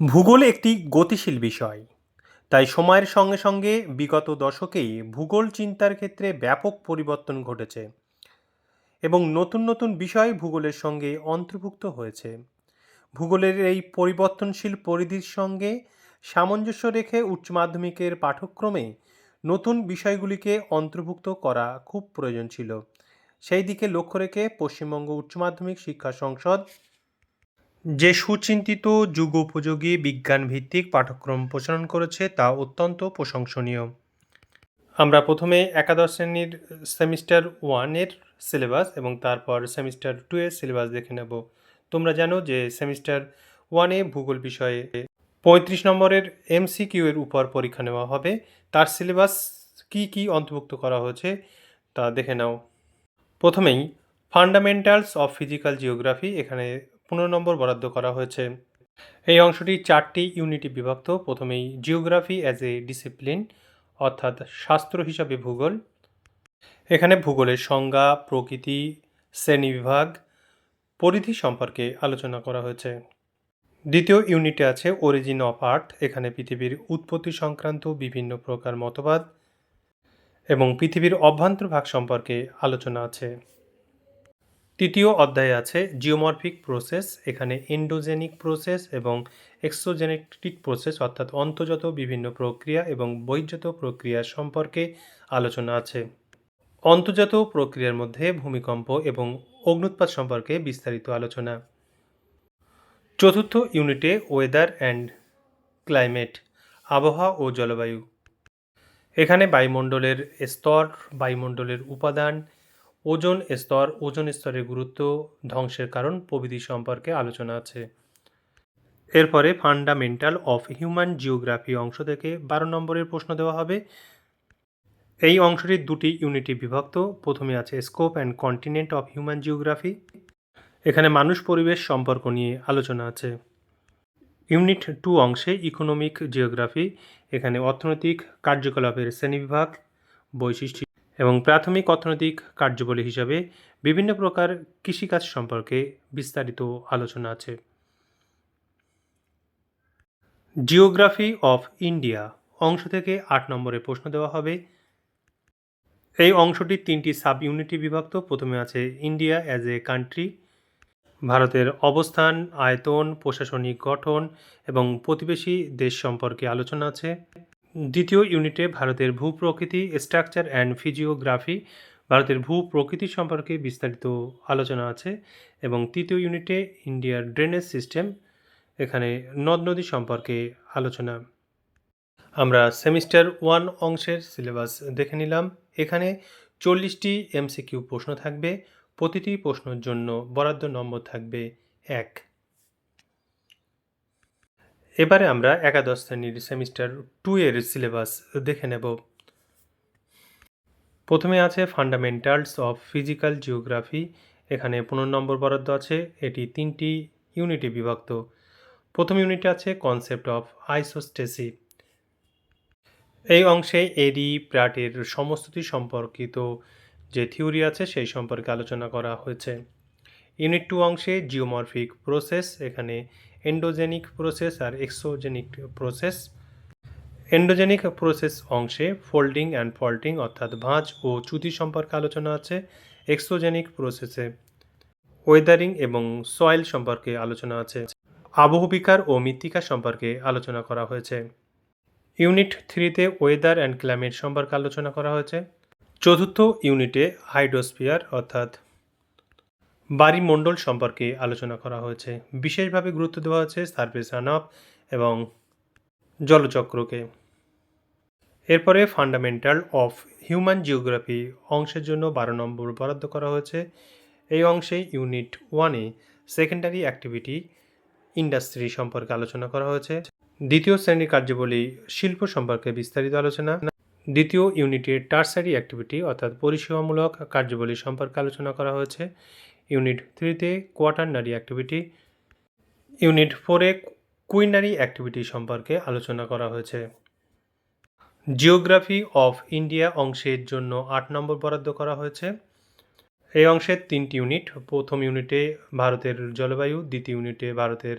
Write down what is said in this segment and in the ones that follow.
ভূগোল একটি গতিশীল বিষয়। তাই সময়ের সঙ্গে সঙ্গে বিগত দশকেই ভূগোল চিন্তার ক্ষেত্রে ব্যাপক পরিবর্তন ঘটেছে এবং নতুন নতুন বিষয় ভূগোলের সঙ্গে অন্তর্ভুক্ত হয়েছে। ভূগোলের এই পরিবর্তনশীল পরিধির সঙ্গে সামঞ্জস্য রেখে উচ্চ মাধ্যমিকের পাঠ্যক্রমে নতুন বিষয়গুলিকে অন্তর্ভুক্ত করা খুব প্রয়োজন ছিল। সেই দিকে লক্ষ্য রেখে পশ্চিমবঙ্গ উচ্চ মাধ্যমিক শিক্ষা সংসদ যে সুচিন্তিত যুগোপযোগী বিজ্ঞান ভিত্তিক পাঠ্যক্রম প্রচলন করেছে তা অত্যন্ত প্রশংসনীয়। আমরা প্রথমে একাদশ শ্রেণির সেমিস্টার ওয়ানের সিলেবাস এবং তারপর সেমিস্টার টু এর সিলেবাস দেখে নেব। তোমরা জানো যে সেমিস্টার ওয়ানে ভূগোল বিষয়ে পঁয়ত্রিশ নম্বরের এমসিকিউ এর উপর পরীক্ষা নেওয়া হবে। তার সিলেবাস কি কি অন্তর্ভুক্ত করা হয়েছে তা দেখে নাও। প্রথমেই ফান্ডামেন্টালস অফ ফিজিক্যাল জিওগ্রাফি এখানে পনেরো নম্বর বরাদ্দ করা হয়েছে। এই অংশটি চারটি ইউনিটে বিভক্ত। প্রথমেই জিওগ্রাফি অ্যাজ এ ডিসিপ্লিন অর্থাৎ শাস্ত্র হিসাবে ভূগোল। এখানে ভূগোলের সংজ্ঞা, প্রকৃতি শ্রেণীবিভাগ পরিধি সম্পর্কে আলোচনা করা হয়েছে। দ্বিতীয় ইউনিটে আছে অরিজিন অফ আর্থ এখানে পৃথিবীর উৎপত্তি সংক্রান্ত বিভিন্ন প্রকার মতবাদ এবং পৃথিবীর অভ্যন্তরভাগ সম্পর্কে আলোচনা আছে। তৃতীয় অধ্যায়ে আছে জিওমরফিক প্রসেস, এখানে এন্ডোজেনিক প্রসেস এবং এক্সোজেনেটিক প্রসেস অর্থাৎ অন্তর্গত বিভিন্ন প্রক্রিয়া এবং বহির্জাত প্রক্রিয়া সম্পর্কে আলোচনা আছে। অন্তর্জাত প্রক্রিয়ার মধ্যে ভূমিকম্প এবং অগ্নুৎপাত সম্পর্কে বিস্তারিত আলোচনা। চতুর্থ ইউনিটে ওয়েদার অ্যান্ড ক্লাইমেট আবহাওয়া ও জলবায়ু। এখানে বায়ুমণ্ডলের স্তর, বায়ুমণ্ডলের উপাদান ওজন স্তর, ওজন স্তরের গুরুত্ব ধ্বংসের কারণ প্রভৃতি সম্পর্কে আলোচনা আছে। এরপরে ফান্ডামেন্টাল অফ হিউম্যান জিওগ্রাফি অংশ থেকে বারো নম্বরের প্রশ্ন দেওয়া হবে। এই অংশটির দুটি ইউনিটে বিভক্ত। প্রথমে আছে scope and continent of human geography. এখানে মানুষ পরিবেশ সম্পর্ক নিয়ে আলোচনা আছে। ইউনিট টু অংশে ইকোনমিক জিওগ্রাফি, এখানে অর্থনৈতিক কার্যকলাপের শ্রেণীবিভাগ, বৈশিষ্ট্য এবং প্রাথমিক অর্থনৈতিক কার্যবলী হিসাবে বিভিন্ন প্রকার কৃষিকাজ সম্পর্কে বিস্তারিত আলোচনা আছে। জিওগ্রাফি অফ ইন্ডিয়া অংশ থেকে আট নম্বরে প্রশ্ন দেওয়া হবে। এই অংশটি তিনটি সাব ইউনিটে বিভক্ত। প্রথমে আছে ইন্ডিয়া অ্যাজ এ কান্ট্রি ভারতের অবস্থান, আয়তন, প্রশাসনিক গঠন এবং প্রতিবেশী দেশ সম্পর্কে আলোচনা আছে। দ্বিতীয় ইউনিটে ভারতের ভূপ্রকৃতি স্ট্রাকচার অ্যান্ড ফিজিওগ্রাফি ভারতের ভূ প্রকৃতি সম্পর্কে বিস্তারিত আলোচনা আছে এবং তৃতীয় ইউনিটে ইন্ডিয়ার ড্রেনেজ সিস্টেম এখানে নদ নদী সম্পর্কে আলোচনা। আমরা সেমিস্টার ওয়ান অংশের সিলেবাস দেখে নিলাম। এখানে চল্লিশটি এমসিকিউ প্রশ্ন থাকবে, প্রতিটি প্রশ্নের জন্য বরাদ্দ নম্বর থাকবে এক। এবারে আমরা একাদশ শ্রেণির সেমিস্টার টু এর সিলেবাস দেখে নেব। প্রথমে আছে ফান্ডামেন্টালস অফ ফিজিক্যাল জিওগ্রাফি, এখানে পনেরো নম্বর বরাদ্দ আছে, এটি তিনটি ইউনিটে বিভক্ত। প্রথম ইউনিটে আছে কনসেপ্ট অফ আইসোস্টেসি। এই অংশে এডি, প্রাটের সমস্তটি সম্পর্কিত যে থিওরি আছে সেই সম্পর্কে আলোচনা করা হয়েছে। ইউনিট টু অংশে জিওমরফিক প্রসেস, এখানে এন্ডোজেনিক প্রসেস আর এক্সোজেনিক প্রসেস এন্ডোজেনিক প্রসেস অংশে ফোল্ডিং অ্যান্ড ফল্টিং অর্থাৎ ভাঁজ ও চ্যুতি সম্পর্কে আলোচনা আছে। এক্সোজেনিক প্রসেসে ওয়েদারিং এবং সয়েল সম্পর্কে আলোচনা আছে। আবহবিকার ও মৃত্তিকা সম্পর্কে আলোচনা করা হয়েছে। ইউনিট থ্রিতে ওয়েদার অ্যান্ড ক্লাইমেট সম্পর্কে আলোচনা করা হয়েছে। চতুর্থ ইউনিটে হাইড্রোস্ফিয়ার অর্থাৎ বাড়িমণ্ডল সম্পর্কে আলোচনা করা হয়েছে। বিশেষভাবে গুরুত্ব দেওয়া হয়েছে সার্ভিস রান রানআপ এবং জলচক্রকে। এরপরে ফান্ডামেন্টাল অফ হিউম্যান জিওগ্রাফি অংশের জন্য বারো নম্বর বরাদ্দ করা হয়েছে। এই অংশে ইউনিট ওয়ানে সেকেন্ডারি অ্যাক্টিভিটি ইন্ডাস্ট্রি সম্পর্কে আলোচনা করা হয়েছে। দ্বিতীয় শ্রেণির কার্যাবলী শিল্প সম্পর্কে বিস্তারিত আলোচনা। দ্বিতীয় ইউনিটে টার্সারি অ্যাক্টিভিটি অর্থাৎ পরিষেবামূলক কার্যাবলী সম্পর্কে আলোচনা করা হয়েছে। ইউনিট থ্রিতে কোয়াটারনারি অ্যাক্টিভিটি। ইউনিট ফোরে কুইনারি অ্যাক্টিভিটি সম্পর্কে আলোচনা করা হয়েছে। জিওগ্রাফি অফ ইন্ডিয়া অংশের জন্য আট নম্বর বরাদ্দ করা হয়েছে। এই অংশের তিনটি ইউনিট, প্রথম ইউনিটে ভারতের জলবায়ু, দ্বিতীয় ইউনিটে ভারতের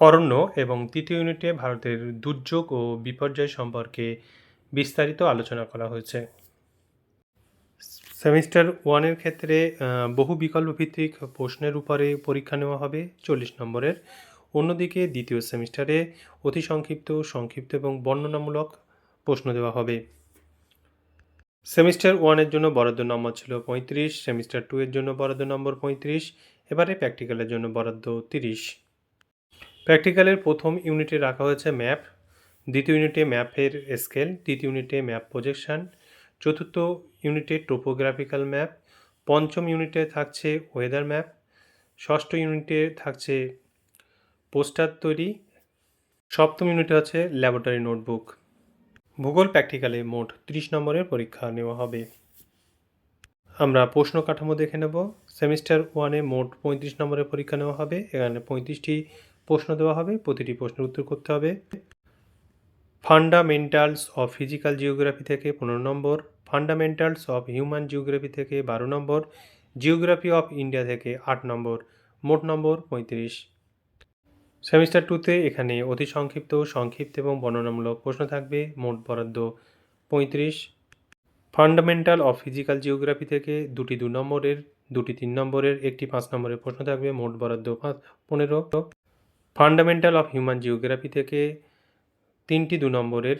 অরণ্য এবং তৃতীয় ইউনিটে ভারতের দুর্যোগ ও বিপর্যয় সম্পর্কে বিস্তারিত আলোচনা করা হয়েছে। সেমিস্টার ওয়ানের ক্ষেত্রে বহু বিকল্প ভিত্তিক প্রশ্নের উপরে পরীক্ষা নেওয়া হবে চল্লিশ নম্বরের। অন্যদিকে দ্বিতীয় সেমিস্টারে অতি সংক্ষিপ্ত সংক্ষিপ্ত এবং বর্ণনামূলক প্রশ্ন দেওয়া হবে। সেমিস্টার ওয়ানের জন্য বরাদ্দ নম্বর ছিল পঁয়ত্রিশ, সেমিস্টার টু এর জন্য বরাদ্দ নম্বর পঁয়ত্রিশ, এবারে প্র্যাকটিক্যালের জন্য বরাদ্দ তিরিশ। প্র্যাকটিক্যালের প্রথম ইউনিটে রাখা হয়েছে ম্যাপ, দ্বিতীয় ইউনিটে ম্যাপের স্কেল, তৃতীয় ইউনিটে ম্যাপ প্রজেকশন চতুর্থ ইউনিটে টোপোগ্রাফিক্যাল ম্যাপ, পঞ্চম ইউনিটে থাকছে ওয়েদার ম্যাপ, ষষ্ঠ ইউনিটে থাকছে পোস্টার তৈরি, সপ্তম ইউনিটে আছে ল্যাবরেটরি নোটবুক। ভূগোল প্র্যাকটিক্যালে মোট তিরিশ নম্বরের পরীক্ষা নেওয়া হবে। আমরা প্রশ্ন কাঠামো দেখে নেব। সেমিস্টার ওয়ানে মোট পঁয়ত্রিশ নম্বরের পরীক্ষা নেওয়া হবে। এখানে পঁয়ত্রিশটি প্রশ্ন দেওয়া হবে। প্রতিটি প্রশ্নের উত্তর করতে হবে। ফান্ডামেন্টালস অফ ফিজিক্যাল জিওগ্রাফি থেকে পনেরো নম্বর, ফান্ডামেন্টালস অফ হিউম্যান জিওগ্রাফি থেকে বারো নম্বর, জিওগ্রাফি অফ ইন্ডিয়া থেকে আট নম্বর, মোট নম্বর পঁয়ত্রিশ। সেমিস্টার টুতে এখানে অতি সংক্ষিপ্ত সংক্ষিপ্ত এবং বর্ণনামূলক প্রশ্ন থাকবে, মোট বরাদ্দ পঁয়ত্রিশ। ফান্ডামেন্টাল অফ ফিজিক্যাল জিওগ্রাফি থেকে দুটি দু নম্বরের, দুটি তিন নম্বরের, একটি পাঁচ নম্বরের প্রশ্ন থাকবে, মোট বরাদ্দ পাঁচ পনেরো। ফান্ডামেন্টাল অফ হিউম্যান জিওগ্রাফি থেকে তিনটি দু নম্বরের,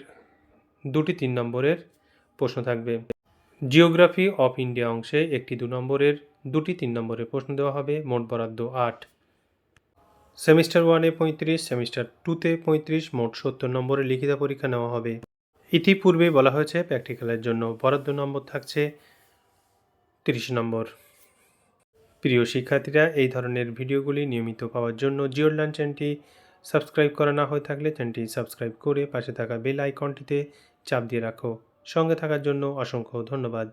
দুটি তিন নম্বরের প্রশ্ন থাকবে। জিওগ্রাফি অফ ইন্ডিয়া অংশে একটি দু নম্বরের, দুটি তিন নম্বরের প্রশ্ন দেওয়া হবে, মোট বরাদ্দ আট। সেমিস্টার ওয়ানে পঁয়ত্রিশ, সেমিস্টার টুতে পঁয়ত্রিশ, মোট সত্তর নম্বরের লিখিত পরীক্ষা নেওয়া হবে। ইতিপূর্বে বলা হয়েছে প্র্যাকটিক্যালের জন্য বরাদ্দ নম্বর থাকছে তিরিশ নম্বর। প্রিয় শিক্ষার্থীরা, এই ধরনের ভিডিওগুলি নিয়মিত পাওয়ার জন্য জিওর চ্যানেলটি সাবস্ক্রাইব করা না হয়ে থাকলে চ্যানেলটি সাবস্ক্রাইব করে পাশে থাকা বেল আইকনটিতে চাপ দিয়ে রাখো। সঙ্গে থাকার জন্য অসংখ্য ধন্যবাদ।